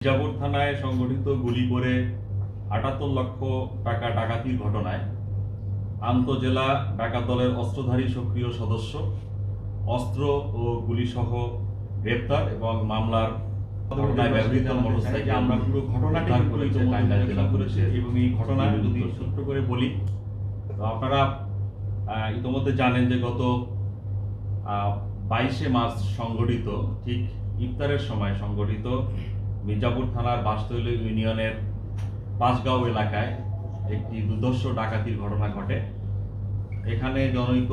মির্জাপুর থানায় সংগঠিত গুলি করে আটাত্তর লক্ষ টাকা ডাকাতির ঘটনায় আন্তজেলা ডাকাত দলের অস্ত্রধারী সক্রিয় সদস্য অস্ত্র ও গুলিসহ গ্রেপ্তার এবং মামলার ঘটনায় ব্যবহৃত মোটরসাইকেল আমরা পুরো ঘটনাটি জেলা এবং এই ঘটনা যদি উত্তর। করে বলি তো আপনারা ইতোমধ্যে জানেন যে গত বাইশে মার্চ সংগঠিত ঠিক ইফতারের সময় সংগঠিত মির্জাপুর থানার বাসতৈল ইউনিয়নের পাঁচগাঁও এলাকায় একটি দুর্ধর্ষ ডাকাতির ঘটনা ঘটে। এখানে জনৈক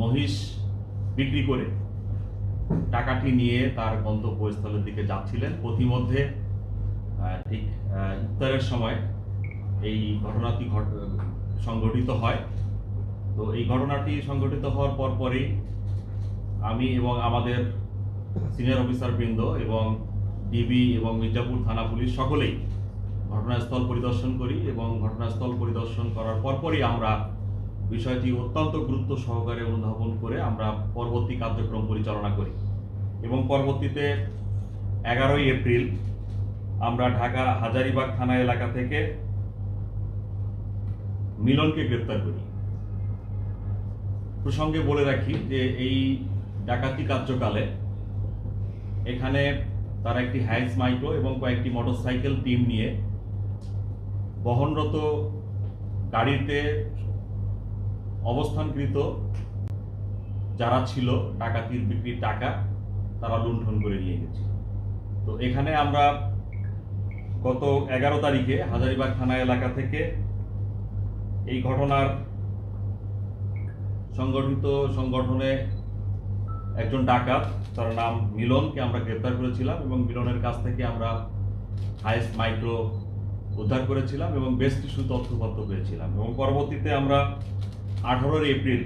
মহিষ বিক্রি করে টাকাটি নিয়ে তার গন্তব্যস্থলের দিকে যাচ্ছিলেন। প্রতিমধ্যে ঠিক ইফতারের সময় এই ঘটনাটি ঘট, সংঘটিত হয়। তো এই ঘটনাটি সংঘটিত হওয়ার পর পরই আমি এবং আমাদের সিনিয়র অফিসার বৃন্দ এবং ডিবি এবং মির্জাপুর থানা পুলিশ সকলেই ঘটনাস্থল পরিদর্শন করি এবং ঘটনাস্থল পরিদর্শন করার পরপরই আমরা বিষয়টি অত্যন্ত গুরুত্ব সহকারে অনুধাবন করে আমরা পরবর্তী কার্যক্রম পরিচালনা করি। এবং পরবর্তীতে এগারোই এপ্রিল আমরা ঢাকা হাজারিবাগ থানা এলাকা থেকে মিলনকে গ্রেপ্তার করি। প্রসঙ্গে বলে রাখি যে এই ডাকাতি কার্যকালে এখানে তারা একটি হ্যান্স মাইক্রো এবং কয়েকটি মোটরসাইকেল টিম নিয়ে বহনরত গাড়িতে অবস্থানকৃত যারা ছিল, ডাকাতির বিক্রির টাকা, তারা লুণ্ঠন করে নিয়ে গেছে। তো এখানে আমরা গত এগারো তারিখে হাজারিবাগ থানা এলাকা থেকে এই ঘটনার সংগঠিত সংগঠনে একজন ডাকাত, তার নাম মিলনকে আমরা গ্রেপ্তার করেছিলাম এবং মিলনের কাছ থেকে আমরা হাইস্ট মাইক্রো উদ্ধার করেছিলাম এবং বেশ কিছু তথ্যপত্র পেয়েছিলাম। এবং পরবর্তীতে আমরা আঠারোই এপ্রিল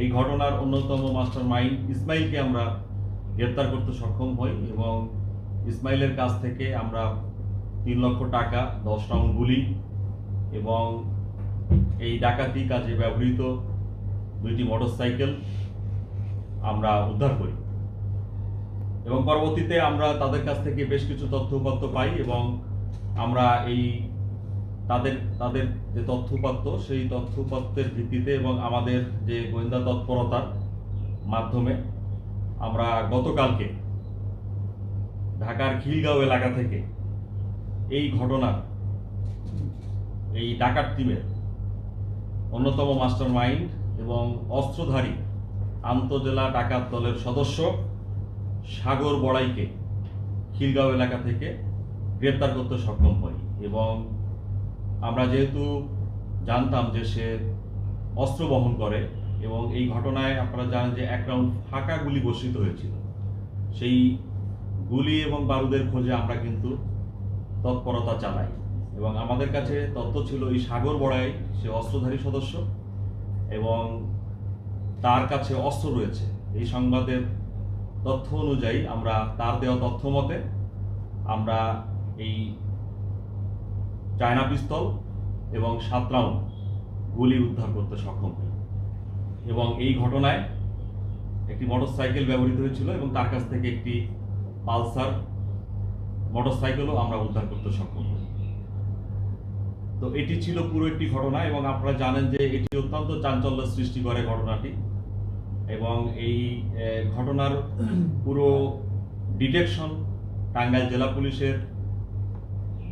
এই ঘটনার অন্যতম মাস্টার মাইন্ড ইসমাইলকে আমরা গ্রেপ্তার করতে সক্ষম হই এবং ইসমাইলের কাছ থেকে আমরা তিন লক্ষ টাকা, দশ রাউন্ড গুলি এবং এই ডাকাতি কাজে ব্যবহৃত দুইটি মোটরসাইকেল আমরা উদ্ধার করি। এবং পরবর্তীতে আমরা তাদের কাছ থেকে বেশ কিছু তথ্যপত্র পাই এবং আমরা এই তাদের তাদের যে তথ্যপত্র সেই তথ্যপত্রের ভিত্তিতে এবং আমাদের যে গোয়েন্দা তৎপরতার মাধ্যমে আমরা গতকালকে ঢাকার খিলগাঁও এলাকা থেকে এই ঘটনার এই ডাকাত টিমের অন্যতম মাস্টার মাইন্ড এবং অস্ত্রধারী আন্তজেলা ডাকাত দলের সদস্য সাগর বড়াইকে খিলগাঁও এলাকা থেকে গ্রেপ্তার করতে সক্ষম হই এবং আমরা যেহেতু জানতাম যে সে অস্ত্র বহন করে এবং এই ঘটনায় আপনারা জানেন যে এক রাউন্ড ফাঁকা গুলি বর্ষিত হয়েছিল। সেই গুলি এবং বারুদের খোঁজে আমরা কিন্তু তৎপরতা চালাই এবং আমাদের কাছে তথ্য ছিল এই সাগর বড়াই সে অস্ত্রধারী সদস্য এবং তার কাছে অস্ত্র রয়েছে। এই সংবাদের তথ্য অনুযায়ী আমরা তার দেওয়া তথ্য মতে আমরা এই চায়না পিস্তল এবং সাত রাউন্ড গুলি উদ্ধার করতে সক্ষম হই। এবং এই ঘটনায় একটি মোটরসাইকেল ব্যবহৃত হয়েছিল এবং তার কাছ থেকে একটি পালসার মোটরসাইকেলও আমরা উদ্ধার করতে সক্ষম হই। তো এটি ছিল পুরো একটি ঘটনা এবং আপনারা জানেন যে এটি অত্যন্ত চাঞ্চল্য সৃষ্টি করে ঘটনাটি। এবং এই ঘটনার পুরো ডিটেকশন টাঙ্গাইল জেলা পুলিশের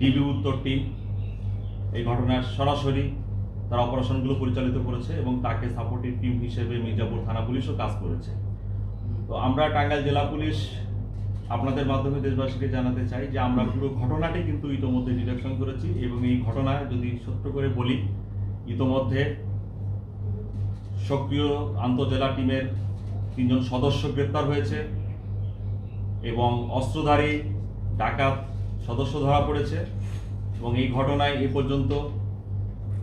ডিবি উত্তর টিম। এই ঘটনার সরাসরি তারা অপারেশনগুলো পরিচালিত করেছে এবং তাকে সাপোর্টিভ টিম হিসেবে মির্জাপুর থানা পুলিশও কাজ করেছে। তো আমরা টাঙ্গাইল জেলা পুলিশ আপনাদের মাধ্যমে দেশবাসীকে জানাতে চাই যে আমরা পুরো ঘটনাটি কিন্তু ইতোমধ্যে ডিটেকশন করেছি এবং এই ঘটনায় যদি সত্য করে বলি, ইতোমধ্যে সক্রিয় আন্তজেলা টিমের তিনজন সদস্য গ্রেপ্তার হয়েছে এবং অস্ত্রধারী ডাকাত সদস্য ধরা পড়েছে এবং এই ঘটনায় এ পর্যন্ত,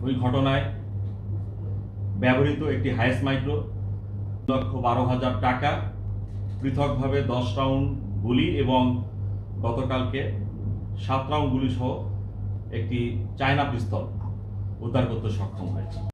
ওই ঘটনায় ব্যবহৃত একটি হাইস মাইক্রো, লক্ষ বারো হাজার টাকা, পৃথকভাবে দশ রাউন্ড গুলি এবং গতকালকে সাত রাউন্ড গুলি সহ একটি চায়না পিস্তল উদ্ধার করতে সক্ষম হয়েছে।